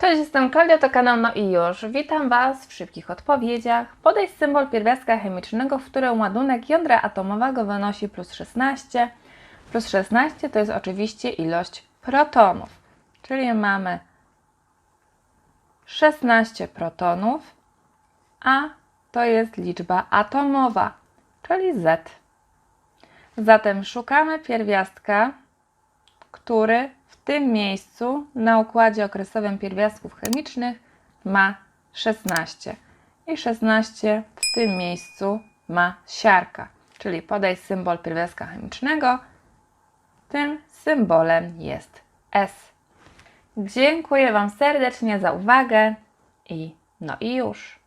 Cześć, jestem Klaudia, to kanał No i już. Witam Was w szybkich odpowiedziach. Podaj symbol pierwiastka chemicznego, w którym ładunek jądra atomowego wynosi plus 16. Plus 16 to jest oczywiście ilość protonów, czyli mamy 16 protonów, a to jest liczba atomowa, czyli Z. Zatem szukamy pierwiastka, który tym miejscu na układzie okresowym pierwiastków chemicznych ma 16. I 16 w tym miejscu ma siarka, czyli podaj symbol pierwiastka chemicznego. Tym symbolem jest S. Dziękuję Wam serdecznie za uwagę i no i już.